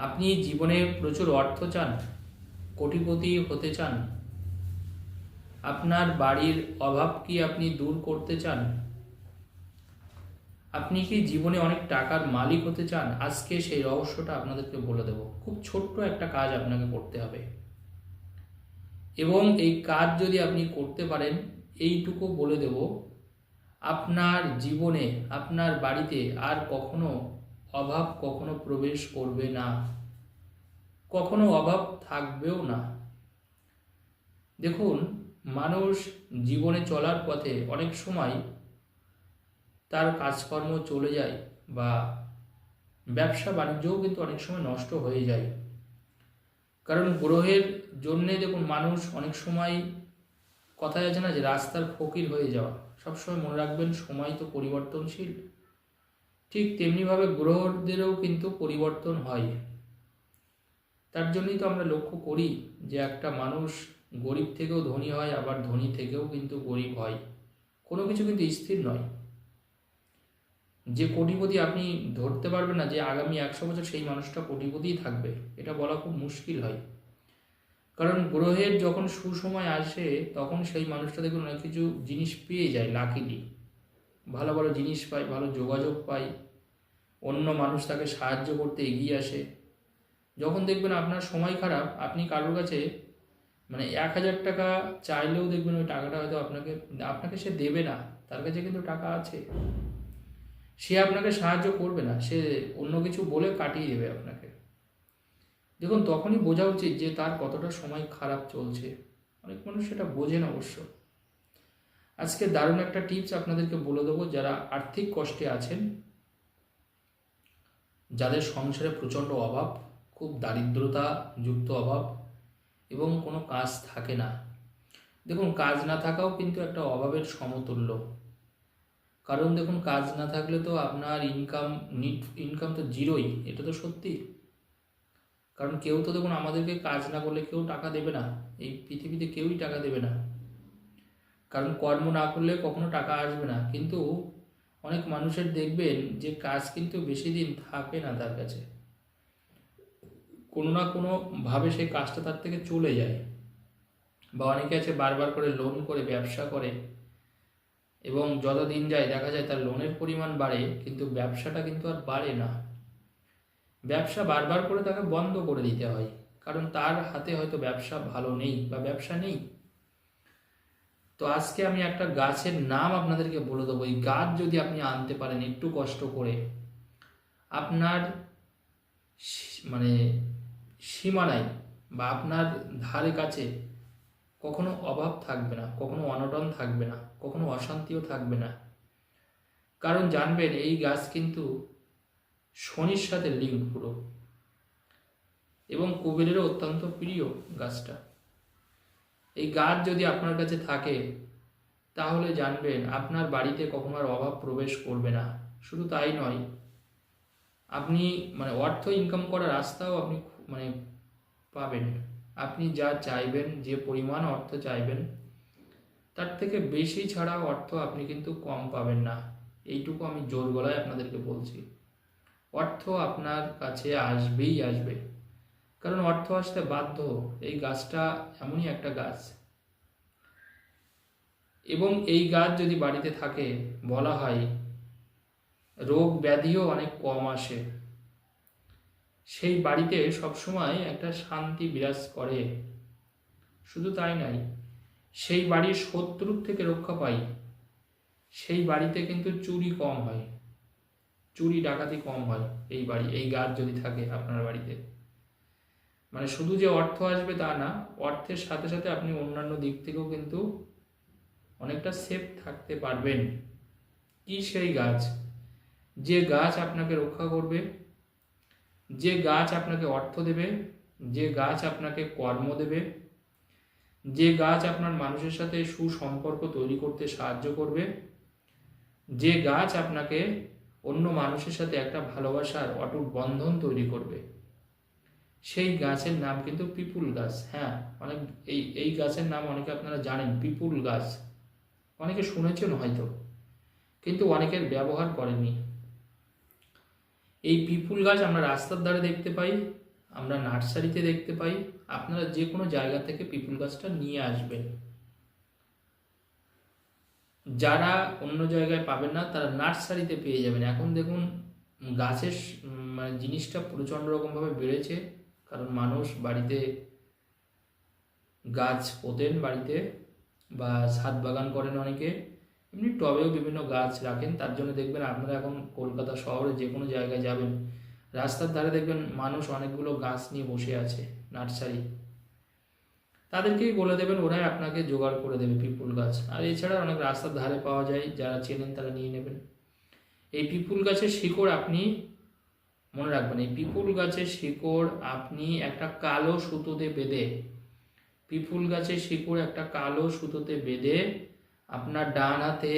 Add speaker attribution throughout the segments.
Speaker 1: আপনি জীবনে প্রচুর অর্থ চান, কোটিপতি হতে চান। আপনার বাড়ির অভাব কি আপনি দূর করতে চান? আপনি কি জীবনে অনেক টাকার মালিক হতে চান? আজকে সেই রহস্যটা আপনাদেরকে বলে দেব। খুব ছোট্ট একটা কাজ আপনাকে করতে হবে। এবং এই কাজ যদি আপনি করতে পারেন, এইটুকু বলে দেব, আপনার জীবনে, আপনার বাড়িতে আর কখনো অভাব কখনো প্রবেশ করবে না। কখনো অভাব থাকবেও না। দেখুন, মানুষ জীবনে চলার পথে অনেক সময় তার কাজকর্ম চলে যায় বা ব্যবসা বাণিজ্যও কিন্তু অনেক সময় নষ্ট হয়ে যায়। কারণ গ্রহের জন্যে দেখুন, মানুষ অনেক সময় কথায় আছে না যে রাস্তার ফকির হয়ে যাওয়া। সবসময় মনে রাখবেন, সময় তো পরিবর্তনশীল। ঠিক তেমনিভাবে গ্রহদেরও কিন্তু পরিবর্তন হয়। তার জন্যই তো আমরা লক্ষ্য করি যে একটা মানুষ গরিব থেকেও ধনী হয়, আবার ধনী থেকেও কিন্তু গরিব হয়। কোনো কিছু কিন্তু স্থির নয়। যে কোটিপতি আপনি ধরতে পারবেন না যে আগামী একশো বছর সেই মানুষটা কোটিপতিই থাকবে, এটা বলা খুব মুশকিল হয়। কারণ গ্রহের যখন সুসময় আসে, তখন সেই মানুষটা দেখুন অনেক কিছু জিনিস পেয়ে যায় লাকিলি ভালো ভালো জিনিস পায় ভালো যোগাযোগ পায় অন্য মানুষ তাকে সাহায্য করতে এগিয়ে আসে। যখন দেখবেন আপনার সময় খারাপ, আপনি কারোর কাছে মানে এক হাজার টাকা চাইলেও দেখবেন ওই টাকাটা হয়তো আপনাকে আপনাকে সে দেবে না, তার কাছে কিন্তু টাকা আছে। সে আপনাকে সাহায্য করবে না, সে অন্য কিছু বলে কাটিয়ে দেবে আপনাকে। দেখুন, তখনই বোঝা উচিত যে তার কতটা সময় খারাপ চলছে। অনেক মানুষ সেটা বোঝে না অবশ্য। আজকে দারুণ একটা টিপস আপনাদেরকে বলে দেবো, যারা আর্থিক কষ্টে আছেন, যাদের সংসারে প্রচণ্ড অভাব, খুব দারিদ্রতা যুক্ত অভাব এবং কোনো কাজ থাকে না। দেখুন, কাজ না থাকাও কিন্তু একটা অভাবের সমতুল্য। কারণ দেখুন, কাজ না থাকলে তো আপনার ইনকাম নিট ইনকাম তো জিরোই, এটা তো সত্যি। কারণ কেউ তো দেখুন, আমাদেরকে কাজ না করলে কেউ টাকা দেবে না। এই পৃথিবীতে কেউই টাকা দেবে না। কারণ কর্ম না করলে কখনো টাকা আসবে না। কিন্তু অনেক মানুষের দেখবেন যে কাজ কিন্তু বেশি দিন থাকে না তার কাছে। কোনো না কোনো ভাবে সেই কাজটা তার থেকে চলে যায়। বা অনেকে আছে বারবার করে লোন করে, ব্যবসা করে। এবং যত দিন যায় দেখা যায় তার লোনের পরিমাণ বাড়ে, কিন্তু ব্যবসাটা কিন্তু আর বাড়ে না। ব্যবসা বারবার করে তাকে বন্ধ করে দিতে হয়। কারণ তার হাতে হয়তো ব্যবসা ভালো নেই বা ব্যবসা নেই। তো আজকে আমি একটা গাছের নাম আপনাদেরকে বলে দেবো। এই গাছ যদি আপনি আনতে পারেন একটু কষ্ট করে, আপনার মানে সীমানায় বা আপনার ধারে কাছে কখনো অভাব থাকবে না, কখনো অনটন থাকবে না, কখনো অশান্তিও থাকবে না। কারণ জানবেন, এই গাছ কিন্তু শনির সাথে লিঙ্ক পুরো। এবং কুবেরেরও অত্যন্ত প্রিয় গাছটা। এই গাছ যদি আপনার কাছে থাকে, তাহলে জানবেন আপনার বাড়িতে কখনো আর অভাব প্রবেশ করবে না। শুধু তাই নয়, আপনি মানে অর্থ ইনকাম করার রাস্তাও আপনি মানে পাবেন। আপনি যা চাইবেন, যে পরিমাণ অর্থ চাইবেন, তার থেকে বেশি ছাড়া অর্থ আপনি কিন্তু কম পাবেন না। এইটুকু আমি জোর গলায় আপনাদেরকে বলছি। অর্থ আপনার কাছে আসবেই আসবে। কারণ অর্থ আসতে বাধ্য, এই গাছটা এমনই একটা গাছ। এবং এই গাছ যদি বাড়িতে থাকে, বলা হয়, রোগ ব্যাধিও অনেক কম আসে। সেই বাড়িতে সবসময় একটা শান্তি বিরাজ করে। শুধু তাই নাই, সেই বাড়ির শত্রুর থেকে রক্ষা পাই। সেই বাড়িতে কিন্তু চুরি কম হয়। চুরি, ডাকাতি কম হয় এই বাড়ি, এই গাছ যদি থাকে আপনার বাড়িতে। মানে শুধু যে অর্থ আসবে তা না, অর্থের সাথে সাথে আপনি অন্যান্য দিক থেকেও কিন্তু অনেকটা সেফ থাকতে পারবেন। কি সেই গাছ? যে গাছ আপনাকে রক্ষা করবে, যে গাছ আপনাকে অর্থ দেবে, যে গাছ আপনাকে কর্ম দেবে, যে গাছ আপনার মানুষের সাথে সুসম্পর্ক তৈরি করতে সাহায্য করবে, যে গাছ আপনাকে অন্য মানুষের সাথে একটা ভালোবাসার অটুট বন্ধন তৈরি করবে। সেই গাছের নাম কিন্তু পিপুল গাছ হ্যাঁ অনেক, এই এই গাছের নাম অনেকে আপনারা জানেন, পিপুল গাছ। অনেকে শুনেছেন হয়তো, কিন্তু অনেকের ব্যবহার করেনি এই পিপুল গাছ আমরা রাস্তার ধারে দেখতে পাই, আমরা নার্সারিতে দেখতে পাই, আপনারা যে কোনো জায়গা থেকে পিপুল গাছটা নিয়ে আসবেন। যারা অন্য জায়গায় পাবেন না, তারা নার্সারিতে পেয়ে যাবেন। এখন দেখুন, গাছের মানে জিনিসটা প্রচণ্ড রকমভাবে বেড়েছে। কারণ মানুষ বাড়িতে গাছ পোতেন বাড়িতে বা ছাদ বাগান করেন অনেকে, এমনি টবেও বিভিন্ন গাছ রাখেন। তার জন্য দেখবেন আপনারা এখন কলকাতা শহরে যে কোনো জায়গায় যাবেন, রাস্তার ধারে দেখবেন মানুষ অনেকগুলো গাছ নিয়ে বসে আছে, নার্সারি। তাদেরকেই বলে দেবেন, ওরাই আপনাকে জোগাড় করে দেবে পিপুল গাছ। আর এছাড়া অনেক রাস্তার ধারে পাওয়া যায়, যারা চেনেন তারা নিয়ে নেবেন। এই পিপুল গাছের শিকড় আপনি মনে রাখবেন, এই পিপুল গাছের শিকড় আপনি একটা কালো সুতোতে বেঁধে, পিপুল গাছের শিকড় একটা কালো সুতোতে বেঁধে আপনার ডান হাতে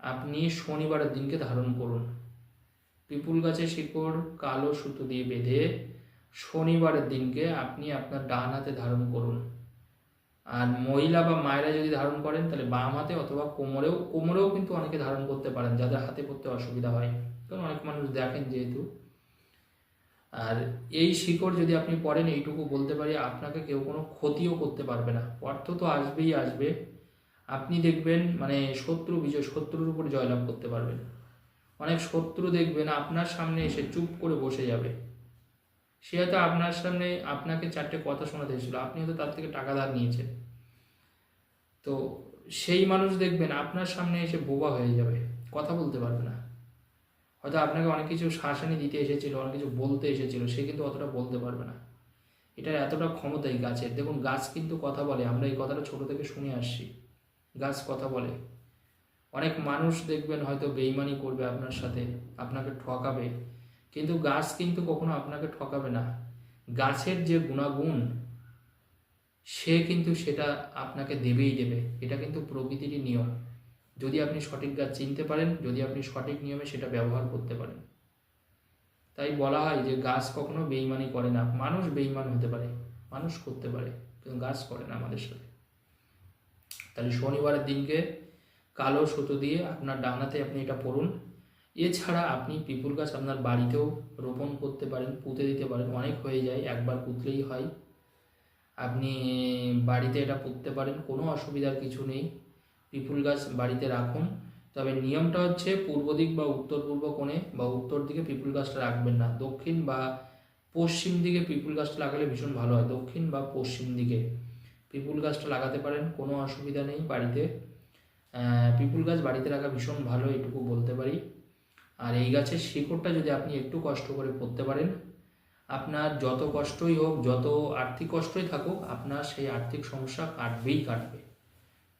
Speaker 1: আপনি শনিবারের দিনকে ধারণ করুন। পিপুল গাছের শিকড় কালো সুতো দিয়ে বেঁধে শনিবারের দিনকে আপনি আপনার ডান হাতে ধারণ করুন। আর মহিলা বা মায়েরা যদি ধারণ করেন, তাহলে বাম হাতে অথবা কোমরেও কোমরেও কিন্তু অনেকে ধারণ করতে পারেন, যাদের হাতে পড়তে অসুবিধা হয়। কারণ অনেক মানুষ দেখেন যেহেতু আর এই শিকড় যদি আপনি পড়েন, এইটুকু বলতে পারি, আপনাকে কেউ কোনো ক্ষতিও করতে পারবে না। অর্থ তো আসবেই আসবে। আপনি দেখবেন মানে শত্রু বিজয়, শত্রুর উপর জয়লাভ করতে পারবেন। অনেক শত্রু দেখবেন, আপনার সামনে এসে চুপ করে বসে যাবে। সে হয়তো আপনার সামনে আপনাকে চারটে কথা শোনাতে এসেছিল, আপনি হয়তো তার থেকে টাকা ধার নিয়েছেন। তো সেই মানুষ দেখবেন, আপনার সামনে এসে বোবা হয়ে যাবে, কথা বলতে পারবে না। হয়তো আপনাকে অনেক কিছু শাসানি দিতে এসেছিল, অনেক কিছু বলতে এসেছিল, সে কিন্তু অতটা বলতে পারবে না। এটার এতটা ক্ষমতা এই গাছের। দেখুন, গাছ কিন্তু কথা বলে, আমরা এই কথাটা ছোট থেকে শুনে আসছি। গাছ কথা বলে। অনেক মানুষ দেখবেন হয়তো বেইমানি করবে আপনার সাথে, আপনাকে ঠকাবে, কিন্তু গাছ কিন্তু কখনো আপনাকে ঠকাবে না। গাছের যে গুণাগুণ, সে কিন্তু সেটা আপনাকে দেবেই দেবে। এটা কিন্তু প্রকৃতিরই নিয়ম। যদি আপনি সঠিক গাছ চিনতে পারেন, যদি আপনি সঠিক নিয়মে সেটা ব্যবহার করতে পারেন। তাই বলা হয় যে গাছ কখনো বেইমানি করে না। মানুষ বেইমান হতে পারে, মানুষ করতে পারে, কিন্তু গাছ করে না আমাদের সাথে। তাহলে শনিবারের দিনকে কালো সুতো দিয়ে আপনার ডানাতে আপনি এটা পরুন। এছাড়া আপনি পিপুল গাছ আপনার বাড়িতেও রোপণ করতে পারেন, পুঁতে দিতে পারেন। অনেক হয়ে যায়, একবার পুঁতলেই হয়। আপনি বাড়িতে এটা পুঁততে পারেন, কোনো অসুবিধার কিছু নেই। পিপুল গাছ বাড়িতে রাখুন। তবে নিয়মটা হচ্ছে পূর্ব দিক বা উত্তর পূর্ব কোণে বা উত্তর দিকে পিপুল গাছটা রাখবেন না। দক্ষিণ বা পশ্চিম দিকে পিপুল গাছটা লাগালে ভীষণ ভালো হয়। দক্ষিণ বা পশ্চিম দিকে পিপুল গাছটা লাগাতে পারেন, কোনো অসুবিধা নেই বাড়িতে। পিপুল গাছ বাড়িতে রাখা ভীষণ ভালো এটুকু বলতে পারি। আর এই গাছের শিকড়টা যদি আপনি একটু কষ্ট করে পড়তে পারেন, আপনার যত কষ্টই হোক, যত আর্থিক কষ্টই থাকুক, আপনার সেই আর্থিক সমস্যা কাটবেই কাটবে।